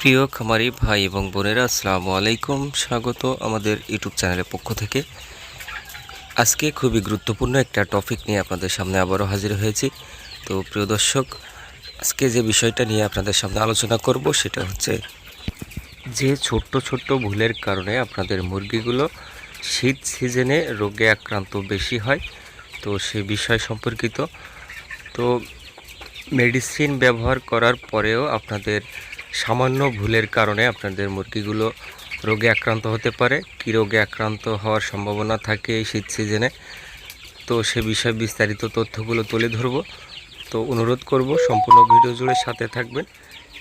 প্রিয় খামারি ভাই এবং বোনেরা, আসসালামু আলাইকুম। স্বাগত আমাদের ইউটিউব চ্যানেলের পক্ষ থেকে। আজকে খুবই গুরুত্বপূর্ণ একটা টপিক নিয়ে আপনাদের সামনে আবারও হাজির হয়েছি। তো প্রিয় দর্শক, আজকে যে বিষয়টা নিয়ে আপনাদের সামনে আলোচনা করব সেটা হচ্ছে যে ছোট্ট ছোট্ট ভুলের কারণে আপনাদের মুরগিগুলো শীত সিজনে রোগে আক্রান্ত বেশি হয়। তো সে বিষয় সম্পর্কিত। তো মেডিসিন ব্যবহার করার পরেও আপনাদের সামান্য ভুলের কারণে আপনাদের মুরগিগুলো রোগে আক্রান্ত হতে পারে। কী রোগে আক্রান্ত হওয়ার সম্ভাবনা থাকে এই শীত সিজনে? তো সে বিষয়ে বিস্তারিত তথ্যগুলো তুলে ধরব। তো অনুরোধ করব, সম্পূর্ণ ভিডিও জুড়ে সাথে থাকবেন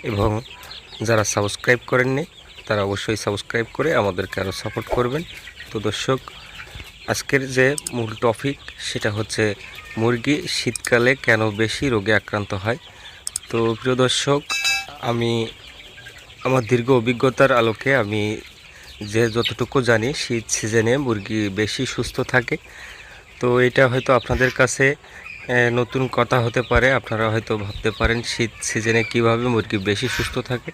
এবং যারা সাবস্ক্রাইব করেননি, তারা অবশ্যই সাবস্ক্রাইব করে আমাদেরকে আরও সাপোর্ট করবেন। তো দর্শক, আজকের যে মূল টপিক, সেটা হচ্ছে মুরগি শীতকালে কেন বেশি রোগে আক্রান্ত হয়? তো প্রিয় দর্শক আমি আমার দীর্ঘ অভিজ্ঞতার আলোকে আমি যে যতটুকু জানি, শীত সিজনে মুরগি বেশি সুস্থ থাকে। তো এটা হয়তো আপনাদের কাছে নতুন কথা হতে পারে। আপনারা হয়তো ভাবতে পারেন শীত সিজনে কীভাবে মুরগি বেশি সুস্থ থাকে।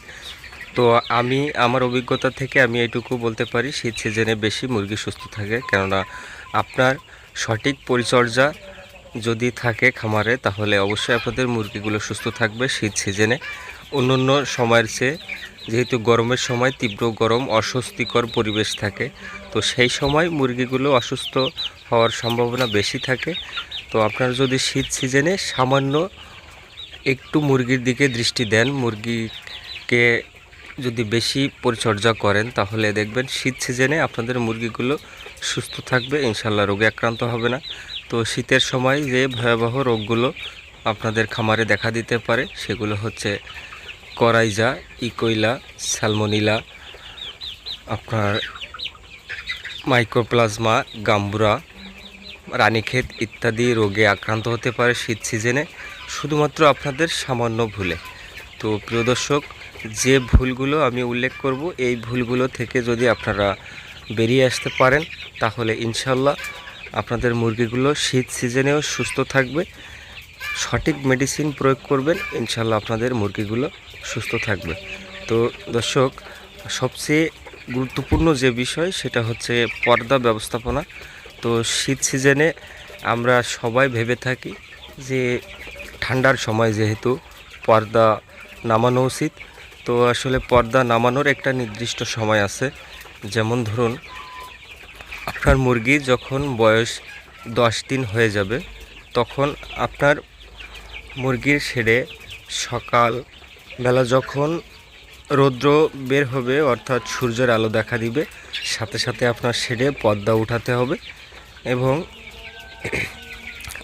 তো আমি, আমার অভিজ্ঞতা থেকে আমি এটুকু বলতে পারি, শীত সিজনে বেশি মুরগি সুস্থ থাকে। কেননা আপনার সঠিক পরিচর্যা যদি থাকে খামারে, তাহলে অবশ্যই আপনাদের মুরগিগুলো সুস্থ থাকবে শীত সিজনে। অন্য অন্য সময়ের চেয়ে যেহেতু গরমের সময় তীব্র গরম, অস্বস্তিকর পরিবেশ থাকে, তো সেই সময় মুরগিগুলো অসুস্থ হওয়ার সম্ভাবনা বেশি থাকে। তো আপনারা যদি শীত সিজনে সামান্য একটু মুরগির দিকে দৃষ্টি দেন, মুরগিকে যদি বেশি পরিচর্যা করেন, তাহলে দেখবেন শীত সিজনে আপনাদের মুরগিগুলো সুস্থ থাকবে, ইনশাল্লাহ রোগে আক্রান্ত হবে না। তো শীতের সময় যে ভয়াবহ রোগগুলো আপনাদের খামারে দেখা দিতে পারে, সেগুলো হচ্ছে করাইজা, ইকোইলা স্যালমোনিলা আপনার মাইক্রোপ্লাজমা, গাম্বুরা, রানীক্ষেত ইত্যাদি রোগে আক্রান্ত হতে পারে শীত সিজনে, শুধুমাত্র আপনাদের সামান্য ভুলে। তো প্রিয় দর্শক, যে ভুলগুলো আমি উল্লেখ করব, এই ভুলগুলো থেকে যদি আপনারা বেরিয়ে আসতে পারেন, তাহলে ইনশাল্লাহ আপনাদের মুরগিগুলো শীত সিজনেও সুস্থ থাকবে। সঠিক মেডিসিন প্রয়োগ করবেন ইনশাল্লাহ আপনাদের মুরগিগুলো সুস্থ থাকবে। তো দর্শক, সবচেয়ে গুরুত্বপূর্ণ যে বিষয় সেটা হচ্ছে পর্দা ব্যবস্থাপনা। তো শীত সিজনে আমরা সবাই ভেবে থাকি যে ঠান্ডার সময় যেহেতু পর্দা নামানো উচিত, তো আসলে পর্দা নামানোর একটা নির্দিষ্ট সময় আছে। যেমন ধরুন, আপনার মুরগি যখন বয়স দশ দিন হয়ে যাবে, তখন আপনার মুরগির শেডে সকাল বেলা যখন রৌদ্র বের হবে, অর্থাৎ সূর্যের আলো দেখা দিবে, সাথে সাথে আপনার শেডে পর্দা উঠাতে হবে এবং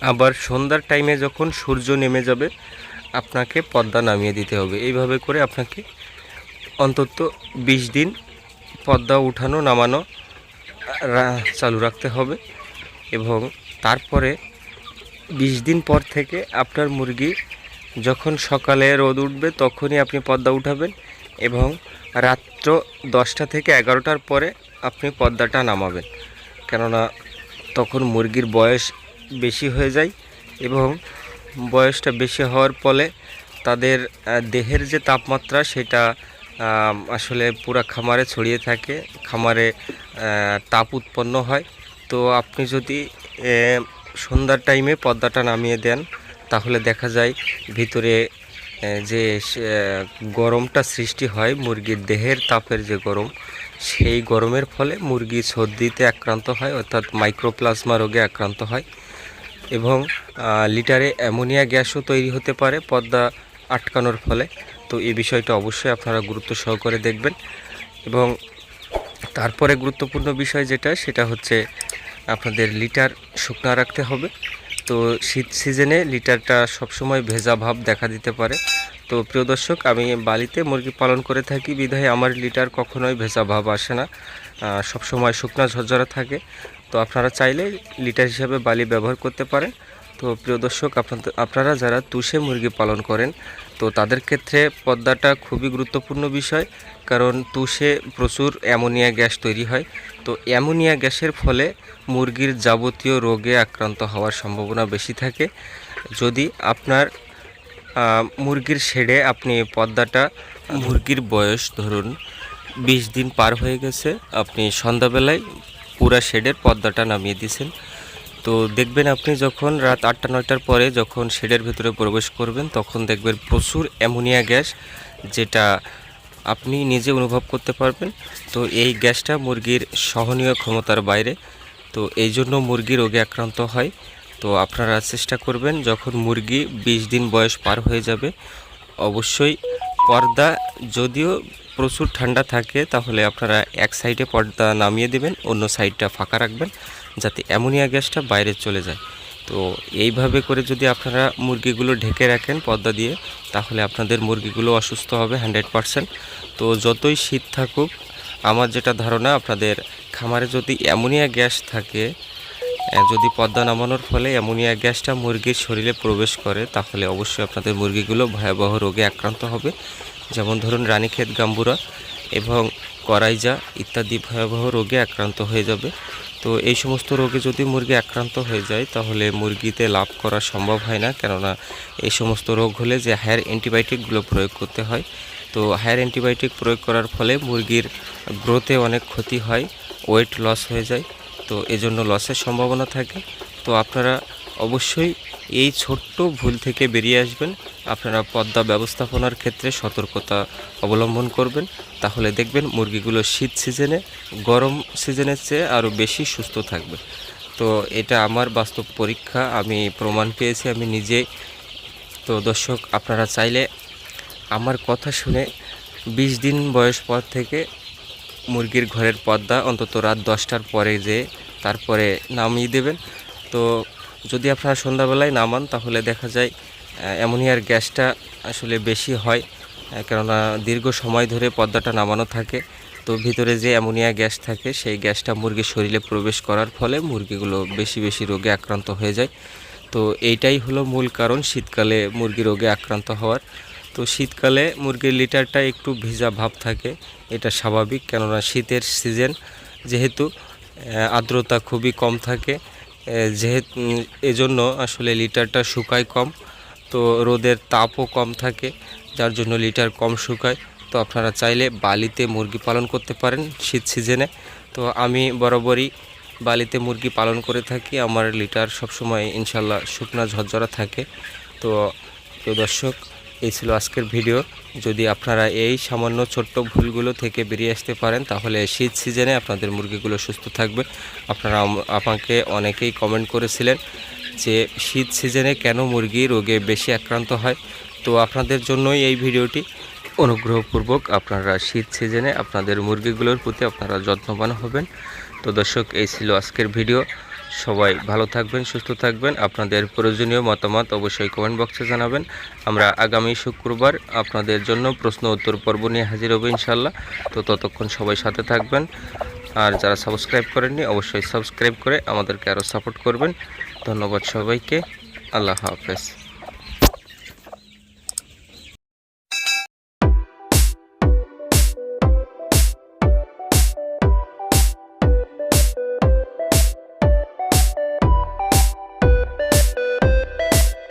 আবার সন্ধ্যার টাইমে যখন সূর্য নেমে যাবে, আপনাকে পর্দা নামিয়ে দিতে হবে। এইভাবে করে আপনাকে অন্তত বিশ দিন পর্দা উঠানো, নামানো চালু রাখতে হবে এবং তারপরে বিশ দিন পর থেকে আপনার মুরগি যখন সকালে রোদ উঠবে তখনই আপনি পর্দা উঠাবেন এবং রাত্র দশটা থেকে এগারোটার পরে আপনি পর্দাটা নামাবেন। কেননা তখন মুরগির বয়স বেশি হয়ে যায় এবং বয়সটা বেশি হওয়ার ফলে তাদের দেহের যে তাপমাত্রা সেটা আসলে পুরা খামারে ছড়িয়ে থাকে, খামারে তাপ উৎপন্ন হয়। তো আপনি যদি সন্ধ্যার টাইমে পর্দাটা নামিয়ে দেন। তাহলে দেখা যায় ভিতরে যে গরমটা সৃষ্টি হয় মুরগির দেহের তাপের যে গরম, সেই গরমের ফলে মুরগি সর্দিতে আক্রান্ত হয়, অর্থাৎ মাইক্রোপ্লাজমা রোগে আক্রান্ত হয় এবং লিটারে অ্যামোনিয়া গ্যাসও তৈরি হতে পারে পর্দা আটকানোর ফলে। তো এই বিষয়টা অবশ্যই আপনারা গুরুত্ব সহকারে দেখবেন এবং তারপরে গুরুত্বপূর্ণ বিষয় যেটা, সেটা হচ্ছে আপনাদের লিটার শুকনা রাখতে হবে। তো শীত সিজনে লিটারটা সবসময় ভেজা ভাব দেখা দিতে পারে। তো প্রিয় দর্শক, আমি বালিতে মুরগি পালন করে থাকি, বিধায় আমার লিটার কখনোই ভেজা ভাব আসে না। সবসময় শুকনা ঝরঝরা থাকে। তো আপনারা চাইলে লিটার হিসাবে বালি ব্যবহার করতে পারেন। তো প্রিয় দর্শক আপনারা যারা তুষে মুরগি পালন করেন, তো তাদের ক্ষেত্রে পর্দাটা খুবই গুরুত্বপূর্ণ বিষয়। কারণ তুষে প্রচুর অ্যামোনিয়া গ্যাস তৈরি হয়। তো অ্যামোনিয়া গ্যাসের ফলে মুরগির যাবতীয় রোগে আক্রান্ত হওয়ার সম্ভাবনা বেশি থাকে। যদি আপনার মুরগির শেডে আপনি পর্দাটা মুরগির বয়স ধরুন বিশ দিন পার হয়ে গেছে, আপনি সন্ধ্যাবেলায় পুরা শেডের পর্দাটা নামিয়ে দিয়েছেন। তো দেখবেন আপনি যখন রাত আটটা, নয়টার পরে যখন শেডের ভেতরে প্রবেশ করবেন, তখন দেখবেন প্রচুর অ্যামোনিয়া গ্যাস, যেটা আপনি নিজে অনুভব করতে পারবেন। তো এই গ্যাসটা মুরগির সহনীয় ক্ষমতার বাইরে। তো এই জন্য মুরগি রোগে আক্রান্ত হয়। তো আপনারা চেষ্টা করবেন যখন মুরগি বিশ দিন বয়স পার হয়ে যাবে, অবশ্যই পর্দা যদিও প্রচুর ঠান্ডা থাকে, তাহলে আপনারা এক সাইডে পর্দা নামিয়ে দেবেন, অন্য সাইডটা ফাঁকা রাখবেন, যাতে অ্যামোনিয়া গ্যাসটা বাইরে চলে যায়। তো এইভাবে করে যদি আপনারা মুরগিগুলো ঢেকে রাখেন পদ্মা দিয়ে, তাহলে আপনাদের মুরগিগুলো অসুস্থ হবে হান্ড্রেড পারসেন্ট। তো যতই শীত থাকুক, আমার যেটা ধারণা, আপনাদের খামারে যদি অ্যামোনিয়া গ্যাস থাকে যদি পদ্মা নামানোর ফলে অ্যামোনিয়া গ্যাসটা মুরগির শরীরে প্রবেশ করে, তাহলে অবশ্যই আপনাদের মুরগিগুলো ভয়াবহ রোগে আক্রান্ত হবে। যেমন ধরুন রানীক্ষেত গাম্বুরা এবং করাইজা ইত্যাদি ভয়াবহ রোগে আক্রান্ত হয়ে যাবে। তো এই সমস্ত রোগে যদি মুরগি আক্রান্ত হয়ে যায়, তাহলে মুরগিতে লাভ করা সম্ভব হয় না। কেননা এই সমস্ত রোগ হলে যে হায়ার অ্যান্টিবায়োটিকগুলো প্রয়োগ করতে হয়, তো হায়ার অ্যান্টিবায়োটিক প্রয়োগ করার ফলে মুরগির গ্রোথে অনেক ক্ষতি হয়, ওয়েট লস হয়ে যায়। তো এজন্য লসের সম্ভাবনা থাকে। তো আপনারা অবশ্যই এই ছোট্ট ভুল থেকে বেরিয়ে আসবেন। আপনারা পদ্মা ব্যবস্থাপনার ক্ষেত্রে সতর্কতা অবলম্বন করবেন। তাহলে দেখবেন মুরগিগুলো শীত সিজনে, গরম সিজনের চেয়ে আরও বেশি সুস্থ থাকবে। তো এটা আমার বাস্তব পরীক্ষা, আমি প্রমাণ পেয়েছি, আমি নিজে। তো দর্শক, আপনারা চাইলে আমার কথা শুনে বিশ দিন বয়স পর থেকে মুরগির ঘরের পর্দা অন্তত রাত দশটার পরে যে তারপরে নামিয়ে দেবেন। তো যদি আপনারা সন্ধ্যাবেলায় নামান, তাহলে দেখা যায় অ্যামোনিয়ার গ্যাসটা আসলে বেশি হয় কেননা দীর্ঘ সময় ধরে পর্দাটা নামানো থাকে। তো ভিতরে যে অ্যামোনিয়া গ্যাস থাকে, সেই গ্যাসটা মুরগির শরীরে প্রবেশ করার ফলে মুরগিগুলো বেশি বেশি রোগে আক্রান্ত হয়ে যায়। তো এইটাই হলো মূল কারণ শীতকালে মুরগি রোগে আক্রান্ত হওয়ার। তো শীতকালে মুরগির লিটারটা একটু ভিজা ভাব থাকে, এটা স্বাভাবিক, কেননা শীতের সিজন, যেহেতু আর্দ্রতা খুবই কম থাকে যেহেতু এজন্য আসলে লিটারটা শুকায় কম, তো রোদের তাপও কম থাকে, যার জন্য লিটার কম শুকায়। তো আপনারা চাইলে বালিতে মুরগি পালন করতে পারেন শীত সিজনে। তো আমি বরাবরই বালিতে মুরগি পালন করে থাকি, আমার লিটার সবসময় ইনশাল্লাহ শুকনা ঝরঝরা থাকে। তো প্রিয় দর্শক এই ছিল আজকের ভিডিও। যদি আপনারা এই সামান্য ছোট্ট ভুলগুলো থেকে বেরিয়ে আসতে পারেন, তাহলে শীত সিজনে আপনাদের মুরগিগুলো সুস্থ থাকবে। আপনারা আমাকে অনেকেই কমেন্ট করেছিলেন যে শীত সিজনে কেন মুরগি রোগে বেশি আক্রান্ত হয়। তো আপনাদের জন্যই এই ভিডিওটি। অনুগ্রহপূর্বক আপনারা শীত সিজনে আপনাদের মুরগিগুলোর প্রতি আপনারা যত্নবান হবেন। তো দর্শক, এই ছিল আজকের ভিডিও। সবাই ভালো থাকবেন, সুস্থ থাকবেন। আপনাদের প্রয়োজনীয় মতামত অবশ্যই কমেন্ট বক্সে জানাবেন। আমরা আগামী শুক্রবার আপনাদের জন্য প্রশ্ন উত্তর পর্ব নিয়ে হাজির হব ইনশাল্লাহ তো ততক্ষণ সবাই সাথে থাকবেন। আর যারা সাবস্ক্রাইব করেননি, অবশ্যই সাবস্ক্রাইব করে আমাদেরকে আরও সাপোর্ট করবেন। ধন্যবাদ সবাইকে। আল্লাহ হাফেজ।